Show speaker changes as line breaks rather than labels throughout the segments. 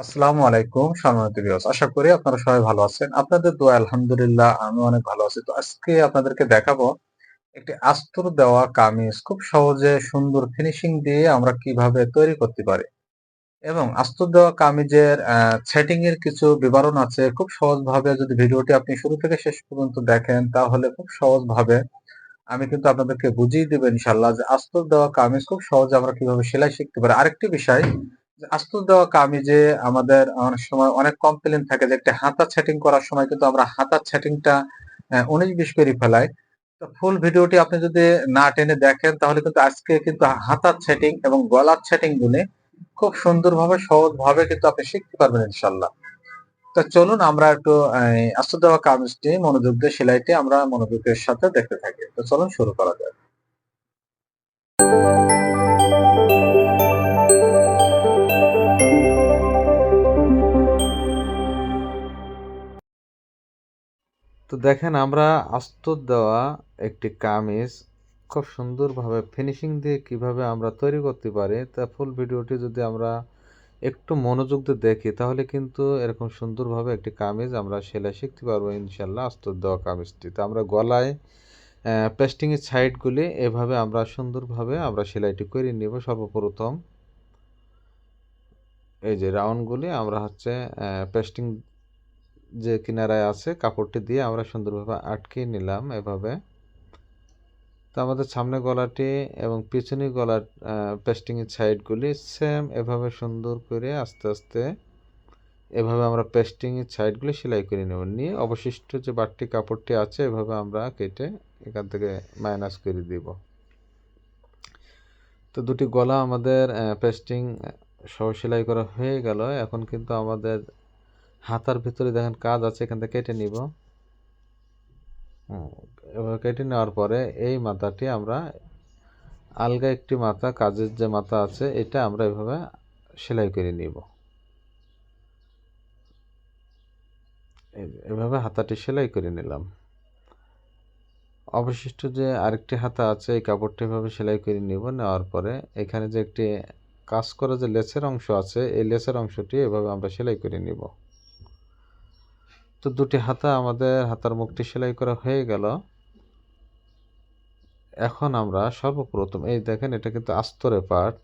আসসালামু আলাইকুম, সম্মানিত ভিউয়ার্স আশা করি আপনারা সবাই ভালো আছেন। আপনাদের দোয়া, আলহামদুলিল্লাহ, আমি অনেক ভালো আছি। তো আজকে আপনাদেরকে দেখাবো একটি আস্তর দেওয়া কামিজ। খুব সহজে সুন্দর ফিনিশিং দিয়ে আমরা কীভাবে তৈরি করতে পারি। এবং আস্তর দেওয়া কামিজের সেটিং এর কিছু বিবরণ আছে। খুব সহজভাবে যদি ভিডিওটি আপনি শুরু থেকে শেষ পর্যন্ত দেখেন, তাহলে খুব সহজভাবে আমি কিন্তু আপনাদেরকে বুঝিয়ে দেবো ইনশাল্লাহ যে আস্তর দেওয়া কামিজ খুব সহজে আমরা কীভাবে সেলাই শিখতে পারি। আরেকটি বিষয় যে আস্তর দেওয়া কামিজে আমাদের অনেক সময় অনেক কমপ্লেন থাকে যে একটা হাতা সেটিং করার সময় কিন্তু আমরা হাতার সেটিংটা উনিশ বিশ করে ফেলাই। তো ফুল ভিডিওটি আপনি যদি না টেনে দেখেন তাহলে কিন্তু আজকে কিন্তু হাতার সেটিং এবং গলার সেটিং গুনে খুব সুন্দরভাবে, সহজভাবে কিন্তু আপনি শিখতে পারবেন ইনশাল্লাহ তো চলুন আমরা একটু আস্তর দেওয়া কামিজটি মনোযোগ দিয়ে, সেলাইটি আমরা মনোযোগের সাথে দেখতে থাকি। তো চলুন শুরু করা যাক।
তো দেখেন, আমরা আস্তর দেওয়া একটি কামিজ খুব সুন্দরভাবে ফিনিশিং দিয়ে কীভাবে আমরা তৈরি করতে পারি, তা ফুল ভিডিওটি যদি আমরা একটু মনোযোগ দিয়ে দেখি, তাহলে কিন্তু এরকম সুন্দরভাবে একটি কামিজ আমরা সেলাই শিখতে পারব ইনশাল্লাহ আস্তর দেওয়া কামিজটি। তো আমরা গলায় পেস্টিংয়ের সাইডগুলি এভাবে আমরা সুন্দরভাবে আমরা সেলাইটি করে নিব সর্বপ্রথম। এই যে রাউন্ডগুলি আমরা হচ্ছে পেস্টিং যে কিনারায় আছে, কাপড়টি দিয়ে আমরা সুন্দরভাবে আটকে নিলাম এভাবে। তো আমাদের সামনে গলাটি এবং পিছনে গলার পেস্টিংয়ের সাইডগুলি সেম এভাবে সুন্দর করে আস্তে আস্তে এভাবে আমরা পেস্টিংয়ের সাইডগুলি সেলাই করে নেব। নিয়ে অবশিষ্ট যে বাড়তি কাপড়টি আছে, এভাবে আমরা কেটে এখান থেকে মাইনাস করে দিব। তো দুটি গলা আমাদের পেস্টিং সহ সেলাই করা হয়ে গেল। এখন কিন্তু আমাদের হাতার ভিতরে দেখেন কাজ আছে, এখান থেকে কেটে নিব। এবার কেটে নেওয়ার পরে এই মাথাটি আমরা আলগা একটি মাথা, কাজের যে মাথা আছে, এটা আমরা এভাবে সেলাই করে নিব। এভাবে হাতাটি সেলাই করে নিলাম। অবশিষ্ট যে আরেকটি হাতা আছে, এই কাপড়টি এভাবে সেলাই করে নিব। নেওয়ার পরে এখানে যে একটি কাজ করা যে লেসের অংশ আছে, এই লেসের অংশটি এভাবে আমরা সেলাই করে নিব। তো দুটি হাতা আমাদের হাতার মুখটি সেলাই করা হয়ে গেল। এখন আমরা সর্বপ্রথম, এই দেখেন এটা কিন্তু আস্তরে পাট,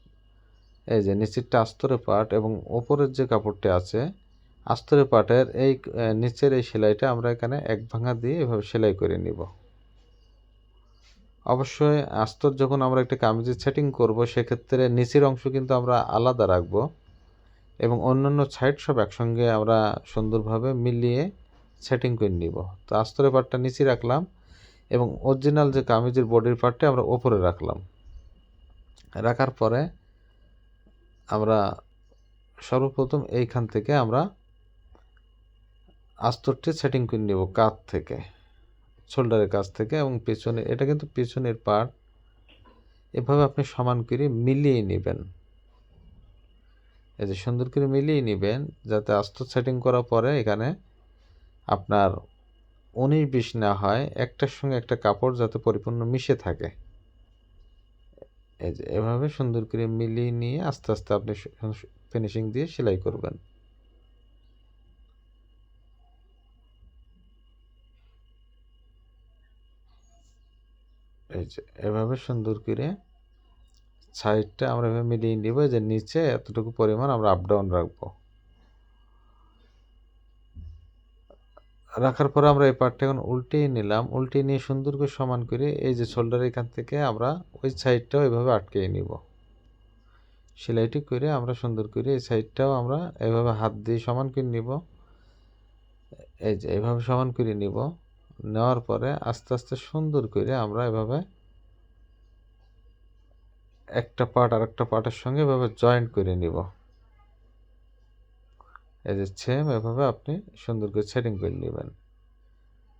এই যে নিচেরটা আস্তরে পাট এবং ওপরের যে কাপড়টি আছে, আস্তরে পাটের এই নিচের এই সেলাইটা আমরা এখানে এক ভাঙা দিয়ে এভাবে সেলাই করে নিব। অবশ্যই আস্তর যখন আমরা একটা কামিজের সেটিং করব, সেক্ষেত্রে নিচের অংশ কিন্তু আমরা আলাদা রাখব এবং অন্যান্য সাইড সব একসঙ্গে আমরা সুন্দরভাবে মিলিয়ে সেটিং করে নিব। তো আস্তরের পার্টটা নিচে রাখলাম এবং অরিজিনাল যে কামিজের বডির পার্টটা আমরা ওপরে রাখলাম। রাখার পরে আমরা সর্বপ্রথম এইখান থেকে আমরা আস্তরটি সেটিং করে নিব কাত থেকে শোল্ডারের কাছ থেকে এবং পেছনে, এটা কিন্তু পেছনের পার্ট এভাবে আপনি সমান করে মিলিয়ে নেবেন। এই যে সুন্দর করে মিলিয়ে নেবেন যাতে আস্তর সেটিং করার পরে এখানে আপনার উনিশ বিশ না হয় একটার সঙ্গে একটা কাপড় যাতে পরিপূর্ণ মিশে থাকে। এভাবে সুন্দর করে মিলিয়ে নিয়ে আস্তে আস্তে আপনি ফিনিশিং দিয়ে সেলাই করবেন। এই যে এভাবে সুন্দর করে সাইডটা আমরা এভাবে মিলিয়ে নিব যে নিচে এতটুকু পরিমাণ আমরা আপ ডাউন রাখব। রাখার পরে আমরা এই পার্টটা এখন উল্টিয়ে নিলাম। উল্টিয়ে নিয়ে সুন্দর করে সমান করে এই যে শোল্ডার এখান থেকে আমরা ওই সাইডটাও এভাবে আটকিয়ে নিব। সেলাইটি করে আমরা সুন্দর করে এই সাইডটাও আমরা এভাবে হাত দিয়ে সমান করে নিব। এই যে এভাবে সমান করে নিব। নেওয়ার পরে আস্তে আস্তে সুন্দর করে আমরা এভাবে একটা পার্ট আর একটা পার্টের সঙ্গে এভাবে জয়েন্ট করে নিব। এই যে সেম এভাবে আপনি সুন্দর করে সেটিং করে নেবেন।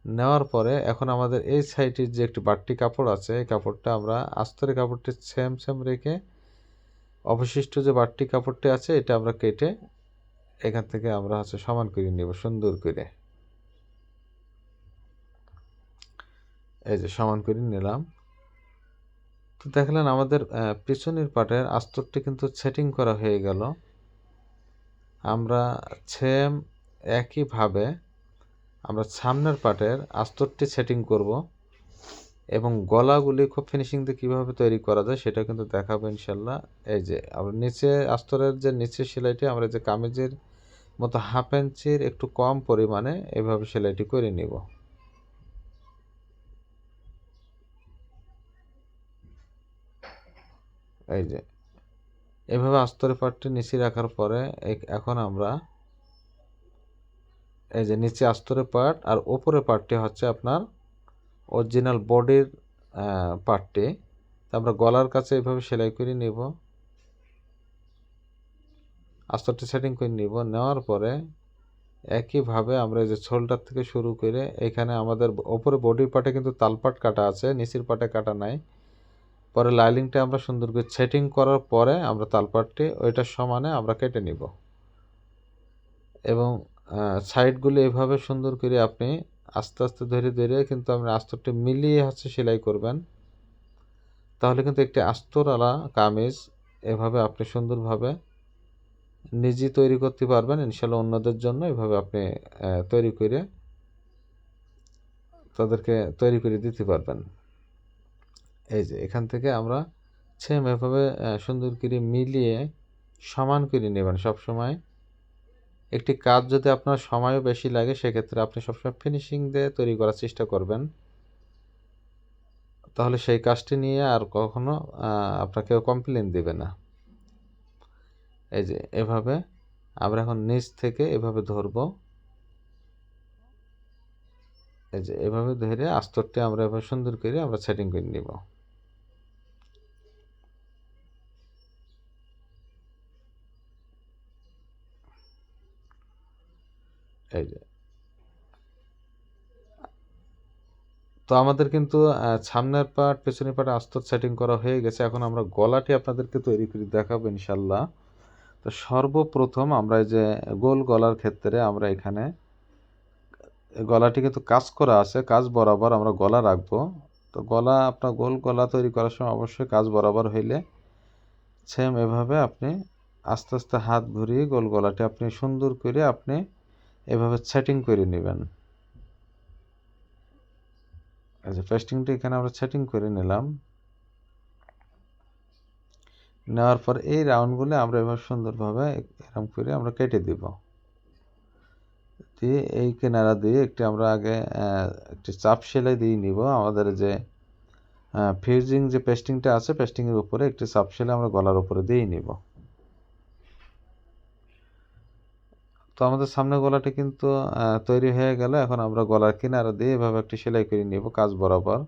নেওয়ার পরে এখন আমাদের এই সাইডের যে একটি বাড়তি কাপড় আছে, এই কাপড়টা আমরা আস্তরের কাপড়টি সেম সেম রেখে অবশিষ্ট যে বাড়তি কাপড়টি আছে, এটা আমরা কেটে এখান থেকে আমরা হচ্ছে সমান করে নেব, সুন্দর করে। এই যে সমান করে নিলাম। তো দেখলেন আমাদের পিছনের পাটের আস্তরটি কিন্তু সেটিং করা হয়ে গেল। আমরা সেম একইভাবে আমরা সামনের পার্টের আস্তরটি সেটিং করব এবং গলাগুলি খুব ফিনিশিং দিয়ে কীভাবে তৈরি করা যায় সেটা কিন্তু দেখাবো ইনশাল্লাহ এই যে আমরা নিচে আস্তরের যে নিচে সেলাইটি আমরা যে কামিজের মতো হাফ ইঞ্চির একটু কম পরিমাণে এভাবে সেলাইটি করে নিব। এই যে এভাবে আস্তরের পাটটি নিচে রাখার পরে এখন আমরা এই যে নিচে আস্তরের পার্ট আর ওপরের পার্টটি হচ্ছে আপনার অরিজিনাল বডির পার্টটি আমরা গলার কাছে এভাবে সেলাই করে নিব। আস্তরটি সেটিং করে নিব। নেওয়ার পরে একইভাবে আমরা এই যে শোল্ডার থেকে শুরু করে এখানে আমাদের ওপরে বডির পার্টে কিন্তু তালপাট কাটা আছে, নিচের পাটে কাটা নাই। পরে লাইলিংটা আমরা সুন্দর করে সেটিং করার পরে আমরা তালপাটটি ওইটার সমানে আমরা কেটে নিব। এবং সাইডগুলো এভাবে সুন্দর করে আপনি আস্তে আস্তে ধরে ধরে কিন্তু আপনি আস্তরটি মিলিয়ে হচ্ছে সেলাই করবেন। তাহলে কিন্তু একটি আস্তরওয়ালা কামিজ এভাবে আপনি সুন্দরভাবে নিজে তৈরি করতে পারবেন। ইনশাল্লাহ অন্যদের জন্য এভাবে আপনি তৈরি করে তাদেরকে তৈরি করে দিতে পারবেন। এই যে, এখান থেকে আমরা সেম এভাবে সুন্দর করে মিলিয়ে সমান করে নেবেন। সব সময় একটি কাজ যদি আপনার সময়ও বেশি লাগে, সেক্ষেত্রে আপনি সবসময় ফিনিশিং দিয়ে তৈরি করার চেষ্টা করবেন। তাহলে সেই কাজটি নিয়ে আর কখনো আপনাকে কমপ্লেন দেবে না। এই যে, এভাবে আমরা এখন নিচ থেকে এভাবে ধরবো। এই যে, এভাবে ধরে আস্তরটি আমরা এভাবে সুন্দর করে আমরা সেটিং করে নিব। তো আমাদের কিন্তু সামনের পার্ট, পেছনের পার্ট আস্তর সেটিং করা হয়ে গেছে। এখন আমরা গলাটি আপনাদেরকে তৈরি করে দেখাবো ইনশাল্লাহ তো সর্বপ্রথম আমরা এই যে গোল গলার ক্ষেত্রে আমরা এখানে, গলাটি কিন্তু কাজ করা আছে, কাজ বরাবর আমরা গলা রাখব। তো গলা, আপনার গোল গলা তৈরি করার সময় অবশ্যই কাজ বরাবর হইলে সেম এভাবে আপনি আস্তে আস্তে হাত ঘুরিয়ে গোল গলাটি আপনি সুন্দর করে আপনি এভাবে সেটিং করে নেবেন। যে পেস্টিংটা এখানে আমরা সেটিং করে নিলাম। নেওয়ার পর এই রাউন্ডগুলো আমরা এবার সুন্দরভাবে এরকম করে আমরা কেটে দিব। দিয়ে এই কিনারা দিয়ে একটি আমরা আগে একটি চাপ সেলাই দিয়ে নিব। আমাদের যে ফিউজিং যে পেস্টিংটা আছে পেস্টিংয়ের উপরে একটি চাপ সেলাই আমরা গলার উপরে দিয়ে নিব। তো আমাদের সামনে গলাটি কিন্তু তৈরি হয়ে গেল। এখন আমরা গলার কিনারা দিয়ে এভাবে একটি সেলাই করে নিব কাজ বরাবর।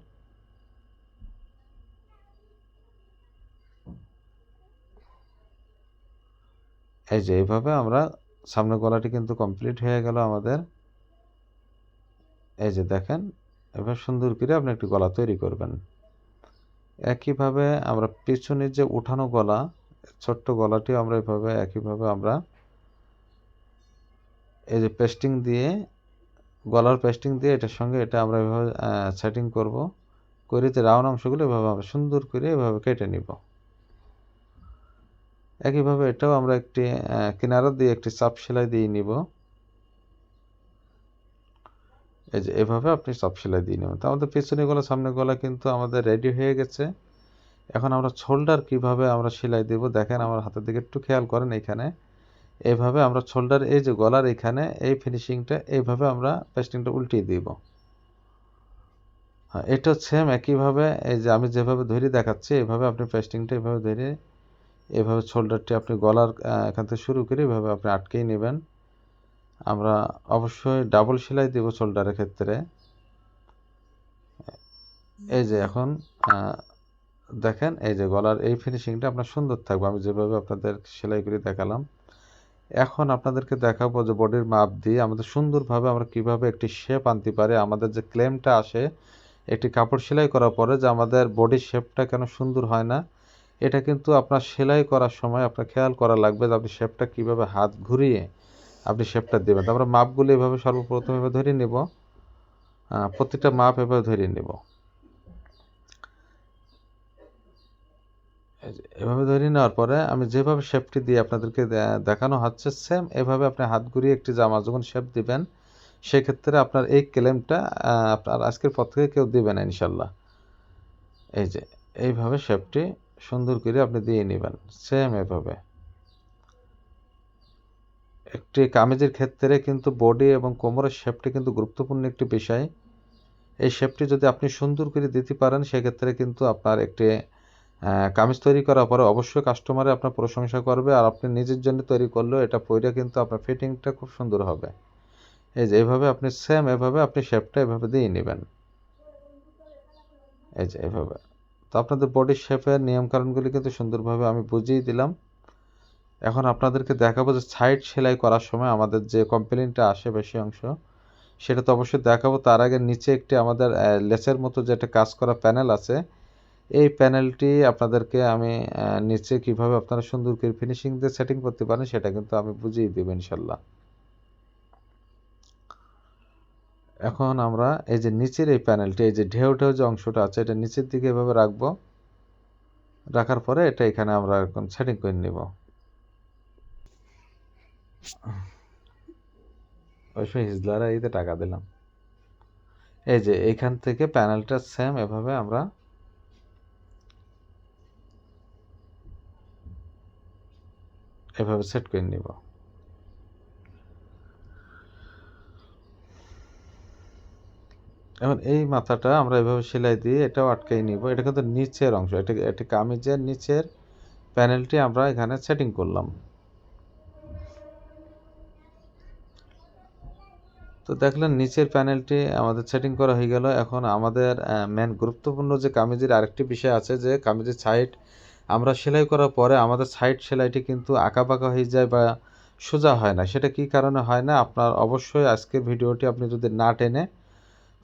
এই যে এইভাবে আমরা সামনে গলাটি কিন্তু কমপ্লিট হয়ে গেল আমাদের। এই যে দেখেন এবার সুন্দর করে আপনি একটি গলা তৈরি করবেন। একইভাবে আমরা পিছনের যে উঠানো গলা, ছোট্ট গলাটি আমরা এভাবে, একইভাবে আমরা এই যে পেস্টিং দিয়ে, গলার পেস্টিং দিয়ে এটার সঙ্গে এটা আমরা এভাবে সেটিং করব। করে যে রাউন্ড অংশগুলো এভাবে আমরা সুন্দর করে এভাবে কেটে নিব। একইভাবে এটাও আমরা একটি কিনারা দিয়ে একটি চাপ সেলাই দিয়ে নিব। এই যে এভাবে আপনি চাপ সেলাই দিয়ে নেবেন। তো আমাদের পেছনে গলা, সামনে গলা কিন্তু আমাদের রেডি হয়ে গেছে। এখন আমরা শোল্ডার কীভাবে আমরা সেলাই দেব, দেখেন আমার হাতের দিকে একটু খেয়াল করেন এখানে। এইভাবে আমরা শোল্ডার এই যে গলার এখানে, এই ফিনিশিংটা এইভাবে আমরা পেস্টিংটা উল্টিয়ে দিব। হ্যাঁ এটা সেম একইভাবে, এই যে আমি যেভাবে ধরে দেখাচ্ছি এইভাবে আপনি পেস্টিংটা এভাবে ধরে, এভাবে শোল্ডারটি আপনি গলার এখান থেকে শুরু করে এভাবে আপনি আটকেই নেবেন। আমরা অবশ্যই ডাবল সেলাই দেব শোল্ডারের ক্ষেত্রে। এই যে এখন দেখেন, এই যে গলার এই ফিনিশিংটা আপনার সুন্দর থাকবে। আমি যেভাবে আপনাদের সেলাই করে দেখালাম এখন আপনাদেরকে দেখাবো যে বডির মাপ দিয়ে আমাদের সুন্দরভাবে আমরা কীভাবে একটি শেপ আনতে পারি, আমাদের যে ক্লেমটা আসে, একটি কাপড় সেলাই করার পরে যে আমাদের বডির শেপটা কেন সুন্দর হয় না, এটা কিন্তু আপনার সেলাই করার সময় আপনার খেয়াল করা লাগবে যে আপনি শেপটা কীভাবে হাত ঘুরিয়ে আপনি শেপটা দেবেন। তো আমরা মাপগুলো এভাবে সর্বপ্রথম এভাবে ধরে নেব। প্রতিটা মাপ এভাবে ধরে নেব এই যে এভাবে ধরে নেওয়ার পরে আমি যেভাবে শেপটি দিয়ে আপনাদেরকে দেখানো হচ্ছে সেম এভাবে আপনি হাত ঘুরিয়ে একটি জামা যখন শেপ দিবেন, সেক্ষেত্রে আপনার এই ক্লেমটা আপনার আজকের পর থেকে কেউ দিবে না ইনশাল্লাহ এই যে, এইভাবে শেপটি সুন্দর করে আপনি দিয়ে নেবেন সেম এভাবে। একটি কামিজের ক্ষেত্রে কিন্তু বডি এবং কোমরের শেপটি কিন্তু গুরুত্বপূর্ণ একটি বিষয়। এই শেপটি যদি আপনি সুন্দর করে দিতে পারেন, সেক্ষেত্রে কিন্তু আপনার একটি কামিজ তৈরি করার পরে অবশ্যই কাস্টমারে আপনার প্রশংসা করবে আর আপনি নিজের জন্য তৈরি করলেও এটা পরে কিন্তু আপনার ফিটিংটা খুব সুন্দর হবে। এই যে এইভাবে আপনি সেম এভাবে আপনি শেপটা এভাবে দিয়ে নেবেন। এই যে এভাবে। তো আপনাদের বডি শেপের নিয়মকানুনগুলি কিন্তু সুন্দরভাবে আমি বুঝিয়ে দিলাম। এখন আপনাদেরকে দেখাবো যে সাইড সেলাই করার সময় আমাদের যে কমপ্লেনটা আসে বেশি অংশ, সেটা তো অবশ্যই দেখাবো। তার আগে নিচে একটি আমাদের লেসের মতো যে একটা কাজ করা প্যানেল আছে এই প্যানেলটি আপনাদেরকে আমি নিচে কীভাবে আপনারা সুন্দর করে ফিনিশিং দিয়ে সেটিং করতে পারেন সেটা কিন্তু আমি বুঝিয়ে দেবো ইনশাল্লাহ এখন আমরা এই যে নিচের এই প্যানেলটি এই যে ঢেউ ঢেউ যে অংশটা আছে, এটা নিচের দিকে এভাবে রাখব। রাখার পরে এটা এখানে আমরা এখন সেটিং করে নিব। অবশ্যই হিজলারা এইতে টাকা দিলাম। এই যে এইখান থেকে প্যানেলটা সেম এভাবে আমরা এভাবে সেট করে নিব। এখন এই মাথাটা আমরা এভাবে সেলাই দিয়ে এটাও আটকাই নিব। এটা কিন্তু নিচের অংশ, এটা এটা কামিজের নিচের প্যানেলটি আমরা এখানে সেটিং করলাম। তো দেখলেন নিচের প্যানেলটি আমাদের সেটিং করা হয়ে গেল। এখন আমাদের মেন গুরুত্বপূর্ণ যে কামিজের আরেকটি বিষয় আছে যে কামিজের সাইড আমরা সেলাই করার পরে আমাদের সাইড সেলাইটি কিন্তু আঁকাবাঁকা হয়ে যায় বা সোজা হয় না। সেটা কি কারণে হয় না? আপনার অবশ্যই আজকের ভিডিওটি আপনি যদি না টেনে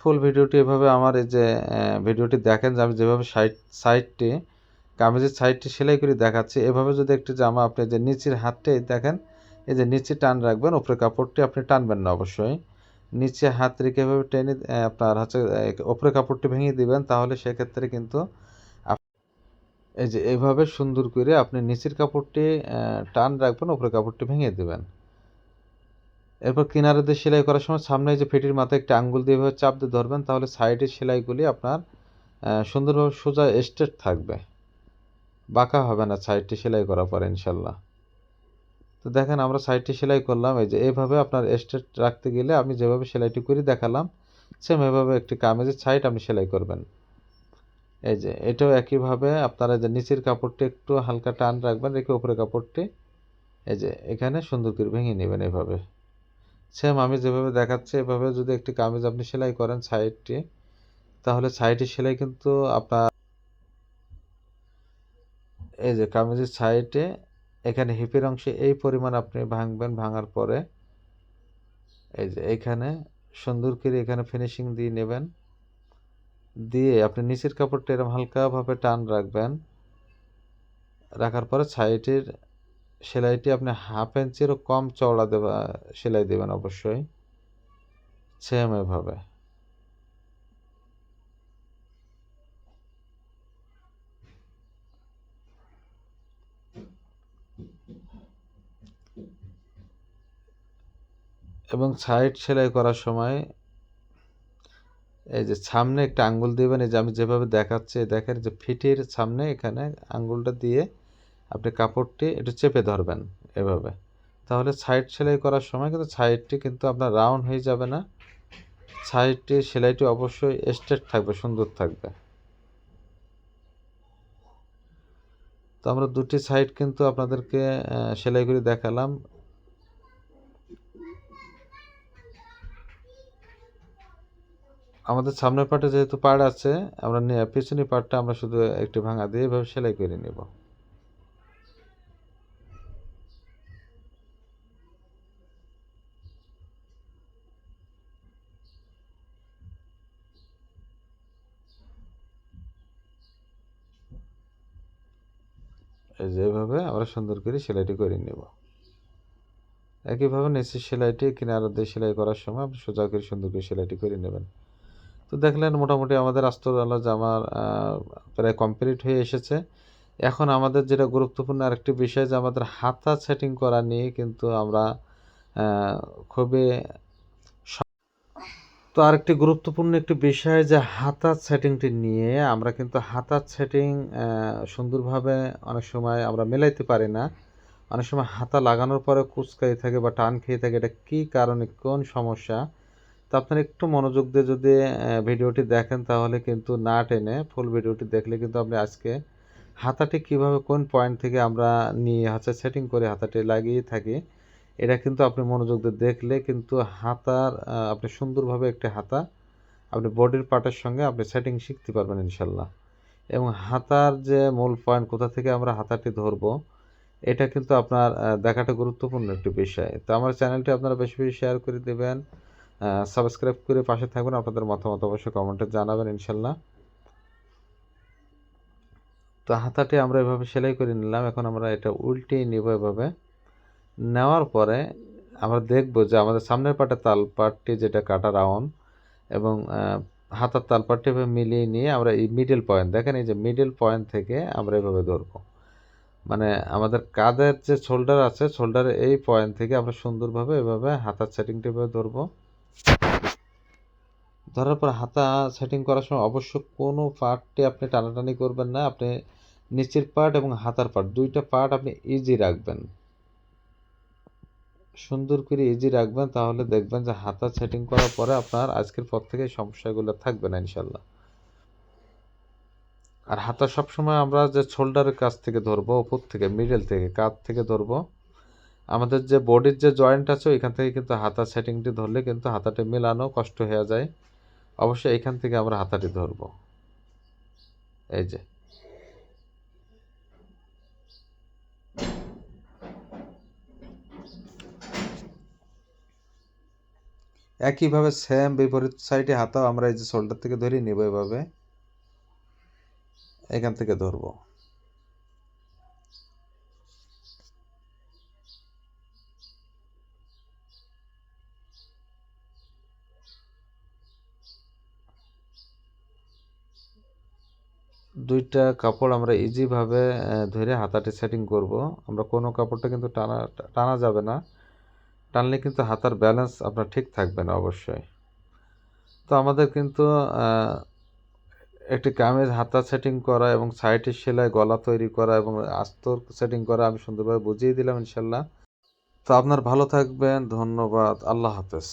ফুল ভিডিওটি এভাবে আমার এই যে ভিডিওটি দেখেন যে আমি যেভাবে সাইড সাইডটি কামিজের সাইডটি সেলাই করে দেখাচ্ছি, এভাবে যদি একটি জামা আপনি যে নিচের হাতটি দেখেন, এই যে নিচে টান রাখবেন উপরে কাপড়টি আপনি টানবেন না অবশ্যই। নিচে হাত রেখে এভাবে টেনে আপনার হচ্ছে উপরে কাপড়টি ভেঙে দিবেন, তাহলে সেক্ষেত্রে কিন্তু এই যে এইভাবে সুন্দর করে আপনি নিচের কাপড়টি টান রাখবেন উপরে কাপড়টি ভেঙে দেবেন। এরপর কিনারে দিয়ে সেলাই করার সময় সামনে যে ফেটির মাথায় একটা আঙ্গুল দিয়ে এভাবে চাপ দিয়ে ধরবেন, তাহলে সাইডের সেলাইগুলি আপনার সুন্দরভাবে সোজা স্ট্রেট থাকবে। বাঁকা হবে না সাইডটি সেলাই করার পরে ইনশাল্লাহ তো দেখেন আমরা সাইডটি সেলাই করলাম, এই যে এইভাবে আপনার স্ট্রেট রাখতে গেলে আমি যেভাবে সেলাইটি করি দেখালাম সেম এভাবে একটি কামিজের সাইড আপনি সেলাই করবেন। এই যে, এটাও একইভাবে আপনারা যে নিচের কাপড়টি একটু হালকা টান রাখবেন, রেখে উপরে কাপড়টি, এই যে এখানে সুন্দর করে ভেঙে নেবেন এভাবে। সেম আমি যেভাবে দেখাচ্ছি, এভাবে যদি একটি কামিজ আপনি সেলাই করেন সাইডটি, তাহলে সাইডের সেলাই কিন্তু আপনার এই যে কামিজের সাইডে এখানে হিপের অংশে এই পরিমাণ আপনি ভাঙবেন, ভাঙার পরে এই যে এইখানে সুন্দর করে এখানে ফিনিশিং দিয়ে নেবেন। দিয়ে আপনি নিচের কাপড়টা এরকম হালকাভাবে টান রাখবেন। রাখার পরে সাইডের সেলাইটি আপনি হাফ ইঞ্চিরও কম চওড়া দেবা, সেলাই দেবেন অবশ্যই। সেম এভাবে। এবং সাইড সেলাই করার সময় এই যে সামনে একটা আঙ্গুল দিবেন, এই যে আমি যেভাবে দেখাচ্ছি দেখেন যে ফিটির সামনে এখানে আঙ্গুলটা দিয়ে আপনি কাপড়টি একটু চেপে ধরবেন এভাবে। তাহলে সাইড সেলাই করার সময় কিন্তু সাইডটি কিন্তু আপনার রাউন্ড হয়ে যাবে না। সাইডটি সেলাইটি অবশ্যই স্ট্রেট থাকবে, সুন্দর থাকবে। তো আমরা দুটি সাইড কিন্তু আপনাদেরকে সেলাই করে দেখালাম। আমাদের সামনের পার্টে যেহেতু পাড় আছে, আমরা পিছনের পার্টটা আমরা শুধু একটু ভাঙা দিয়ে এভাবে সেলাই করে নেব। এই যে এভাবে আমরা সুন্দর করে সেলাইটি করে নেব। একইভাবে নিচের সেলাইটি কিনারা দিয়ে সেলাই করার সময় আপনি সোজা করে সুন্দর করে সেলাইটি করে নেবেন। তো দেখলেন মোটামুটি আমাদের আস্তর আলো জামার প্রায় কমপ্লিট হয়ে এসেছে। এখন আমাদের যেটা গুরুত্বপূর্ণ আরেকটি বিষয় যে আমাদের হাতা সেটিং করা নিয়ে কিন্তু আমরা খুবই তো আরেকটি গুরুত্বপূর্ণ একটি বিষয় যে হাতার সেটিংটি নিয়ে আমরা কিন্তু হাতার সেটিং সুন্দরভাবে অনেক সময় আমরা মেলাইতে পারি না। অনেক সময় হাতা লাগানোর পরে কুচকাই থাকে বা টান খেয়ে থাকে, এটা কী কারণে, কোন সমস্যা? তো আপনারা একটু মনোযোগ দিয়ে যদি ভিডিওটি দেখেন তাহলে কিন্তু না টেনে ফুল ভিডিওটি দেখলে কিন্তু আপনি আজকে হাতাটি কীভাবে কোন পয়েন্ট থেকে আমরা নিয়ে হচ্ছে সেটিং করে হাতাটি লাগিয়ে থাকি, এটা কিন্তু আপনি মনোযোগ দিয়ে দেখলে কিন্তু হাতার আপনি সুন্দরভাবে একটি হাতা আপনি বডির পার্টের সঙ্গে আপনি সেটিং শিখতে পারবেন ইনশাল্লাহ। এবং হাতার যে মূল পয়েন্ট কোথা থেকে আমরা হাতাটি ধরবো, এটা কিন্তু আপনার দেখাটা গুরুত্বপূর্ণ একটি বিষয়। তো আমার চ্যানেলটি আপনারা বেশি বেশি শেয়ার করে দেবেন। সাবস্ক্রাইব করে পাশে থাকবেন আপনাদের মতামত অবশ্যই কমেন্টে জানাবেন, ইনশাল্লাহ। তো হাতাটি আমরা এভাবে সেলাই করে নিলাম, এখন আমরা এটা উল্টিয়ে নিব এভাবে। নেওয়ার পরে আমরা দেখব যে আমাদের সামনের পাটে তাল পাটটি যেটা কাটা রাউন্ড এবং হাতার তাল পাটটি এভাবে মিলিয়ে নিয়ে আমরা এই মিডল পয়েন্ট দেখেন এই যে মিডল পয়েন্ট থেকে আমরা এভাবে ধরবো। মানে আমাদের কাঁধের যে শোল্ডার আছে শোল্ডারের এই পয়েন্ট থেকে আমরা সুন্দরভাবে এভাবে হাতার সেটিংটা এভাবে ধরবো। ধরার পর হাতা সেটিং করার সময় অবশ্য কোনো পার্টটি আপনি টানাটানি করবেন না। আপনি নিচের পার্ট এবং হাতার পার্ট দুইটা পার্ট আপনি ইজি রাখবেন। সুন্দর করে ইজি রাখবেন, তাহলে দেখবেন যে হাতা সেটিং করার পরে আপনার আজকের পর থেকে সমস্যাগুলো থাকবে না ইনশাল্লাহ আর হাতা সবসময় আমরা যে শোল্ডারের কাছ থেকে ধরবো, উপর থেকে মিডল থেকে, কাঁধ থেকে ধরবো, আমাদের যে বডির যে জয়েন্ট আছে, ওইখান থেকে কিন্তু হাতা সেটিংটি ধরলে কিন্তু হাতাটি মেলানো কষ্ট হয়ে যায়। অবশ্যই এখান থেকে আমরা হাতাটি ধরব। এই যে। একইভাবে সেম বিপরীত সাইডে হাতাও আমরা এই যে শোল্ডার থেকে ধরি নিব এভাবে। এখান থেকে ধরবো। দুইটা কাপড় আমরা ইজিভাবে ধরে হাতাটি সেটিং করব। আমরা কোনো কাপড়টা কিন্তু টানা টানা যাবে না। টানলে কিন্তু হাতার ব্যালেন্স আপনার ঠিক থাকবে না অবশ্যই। তো আমাদের কিন্তু একটি কামিজ হাতা সেটিং করা এবং সাইডের সেলাই গলা তৈরি করা এবং আস্তর সেটিং করা আমি সুন্দরভাবে বুঝিয়ে দিলাম ইনশাল্লাহ তো আপনার ভালো থাকবেন, ধন্যবাদ, আল্লাহ হাফেজ।